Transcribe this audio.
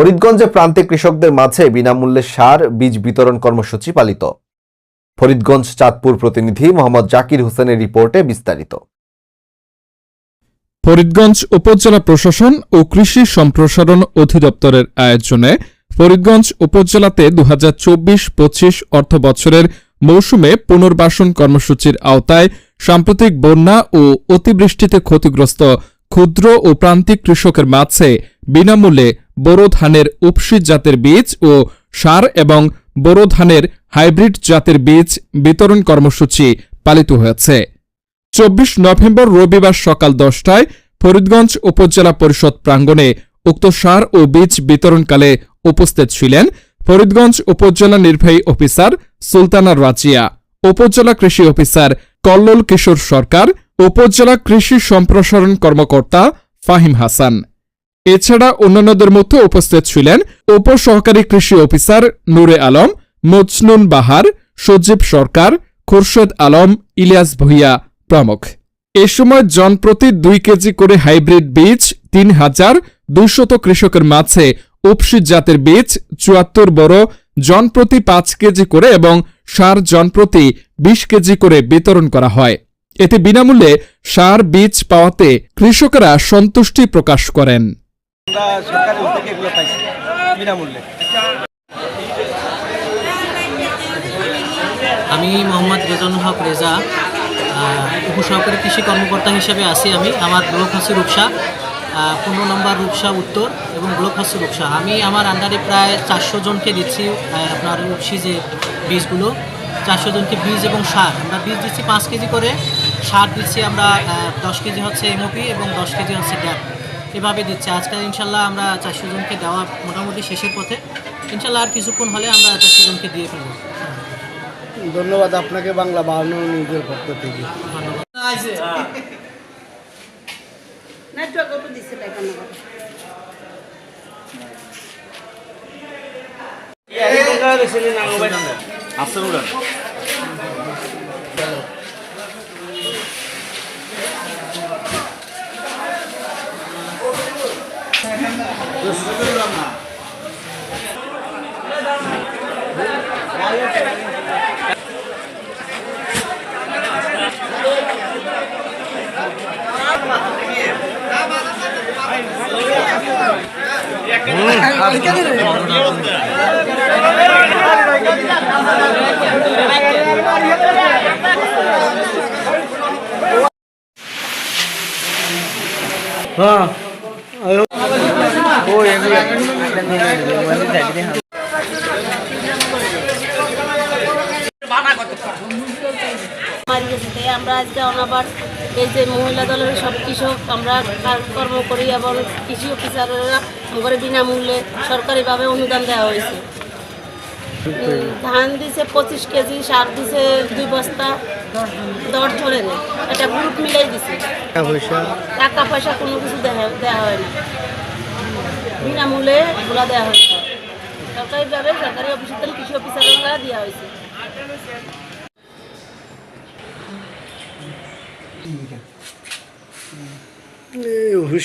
ফরিদগঞ্জে প্রান্তিক কৃষকদের মাঝে বিনামূল্যে সার, বীজ বিতরণ কর্মসূচি পালিত। ফরিদগঞ্জ চাঁদপুর প্রতিনিধি মোহাম্মদ জাকির হোসেনের রিপোর্টে বিস্তারিত। ফরিদগঞ্জ উপজেলা প্রশাসন ও কৃষি সম্প্রসারণ অধিদপ্তরের আয়োজনে ফরিদগঞ্জ উপজেলাতে দু হাজার চব্বিশ পঁচিশ অর্থ বছরের মৌসুমে পুনর্বাসন কর্মসূচির আওতায় সাম্প্রতিক বন্যা ও অতিবৃষ্টিতে ক্ষতিগ্রস্ত ক্ষুদ্র ও প্রান্তিক কৃষকের মাঝে বিনামূল্যে বোরো ধানের উপসি জাতের বীজ ও সার এবং বোরো ধানের হাইব্রিড জাতের বীজ বিতরণ কর্মসূচি পালিত হয়েছে। চব্বিশ নভেম্বর রবিবার সকাল দশটায় ফরিদগঞ্জ উপজেলা পরিষদ প্রাঙ্গণে উক্ত সার ও বীজ বিতরণকালে উপস্থিত ছিলেন ফরিদগঞ্জ উপজেলা নির্বাহী অফিসার সুলতানা রাজিয়া, উপজেলা কৃষি অফিসার কল্লোল কিশোর সরকার, উপজেলা কৃষি সম্প্রসারণ কর্মকর্তা ফাহিম হাসান। এছাড়া অন্যান্যদের মধ্যে উপস্থিত ছিলেন উপসহকারী কৃষি অফিসার নূরে আলম, মজনুন বাহার, সজীব সরকার, খুরশেদ আলম, ইলিয়াস ভুইয়া প্রমুখ। এ সময় জনপ্রতি দুই কেজি করে হাইব্রিড বীজ তিন হাজার দুইশত কৃষকের মাঝে উপসি জাতের বীজ চুয়াত্তর বড়, জনপ্রতি পাঁচ কেজি করে এবং সার জনপ্রতি বিশ কেজি করে বিতরণ করা হয়। এতে বিনামূল্যে সার বীজ পাওয়াতে কৃষকেরা সন্তুষ্টি প্রকাশ করেন। আমরা সরকারের উদ্যোগে এগুলো পাইছি, বিনামূল্যে। আমি মোহাম্মদ রেজানুল হক রেজা উপসহকারী কৃষি কর্মকর্তা হিসেবে আছি আমি। আমার ব্লক হচ্ছে রূপসা পনেরো নম্বর রূপসা উত্তর এবং ব্লক হচ্ছে রূপসা। আমি আমার আন্ডারে প্রায় চারশো জনকে দিচ্ছি আপনার উপসি যে বীজগুলো, চারশো জনকে বীজ এবং সার। আমরা বীজ দিচ্ছি পাঁচ কেজি করে, সার দিচ্ছি আমরা দশ কেজি হচ্ছে এমওপি এবং দশ কেজি হচ্ছে ড্যাপ এভাবে দিচ্ছে আজকাল ইনশাল্লাহ আমরা চারশো জনকে দেওয়া মোটামুটি শেষের পথে ইনশাল্লাহ আর কিছুক্ষণ হলে আমরা চারশো জনকে দিয়ে ফেলব ধন্যবাদ আপনাকে বাংলা বাহান্ন নিউজের পক্ষ থেকে ধন্যবাদ নেটওয়ার্ক না আমরা আজকে অনাবার এই যে মহিলা দলের সব কৃষক আমরা কাজকর্ম করি এবং কৃষি অফিসাররা করে বিনামূল্যে সরকারিভাবে অনুদান দেওয়া হয়েছে ধান দিছে পঁচিশ কেজি সার দিছে দুই বস্তা দশ ধরে নেই এটা গ্রুপ মিলাই দিছে টাকা পয়সা কোনো কিছু দেওয়া দেওয়া হয় না বিনামূল্যে এগুলা দেওয়া হয়েছে। সরকারিভাবে সরকারি অফিসের থেকে কৃষি অফিসাররা দেওয়া হয়েছে। অফিস